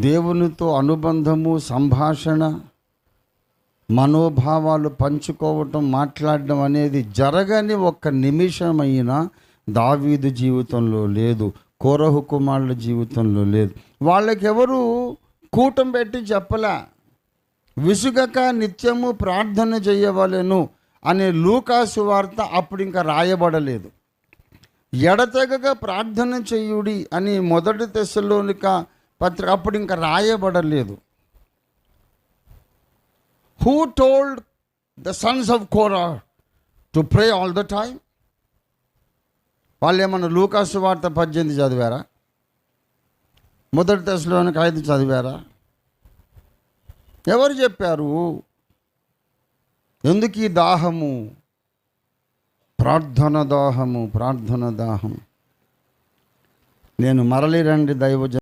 దేవునితో అనుబంధము సంభాషణ మనోభావాలు పంచుకోవటం మాట్లాడడం అనేది జరగని ఒక్క నిమిషమైనా దావీదు జీవితంలో లేదు కోరహు కుమారుల జీవితంలో లేదు. వాళ్ళకెవరు కూటం పెట్టి చెప్పలే. విసుగక నిత్యము ప్రార్థన చేయవలెను అనే లూకాసు వార్త అప్పుడు ఇంకా రాయబడలేదు. ఎడతెగక ప్రార్థన చెయ్యుడి అని మొదటి దశలోనిక పత్రిక అప్పుడు ఇంకా రాయబడలేదు. Who told the sons of Korah to pray all the time వాళ్ళు ఏమన్నా లూకాసు వార్త పద్దెనిమిది చదివారా? మొదటి దశలోనికి ఐదు చదివారా? ఎవరు చెప్పారు? ఎందుకు ఈ దాహము? ప్రార్థన దాహము ప్రార్థన దాహం నేను మరలి రండి దైవజ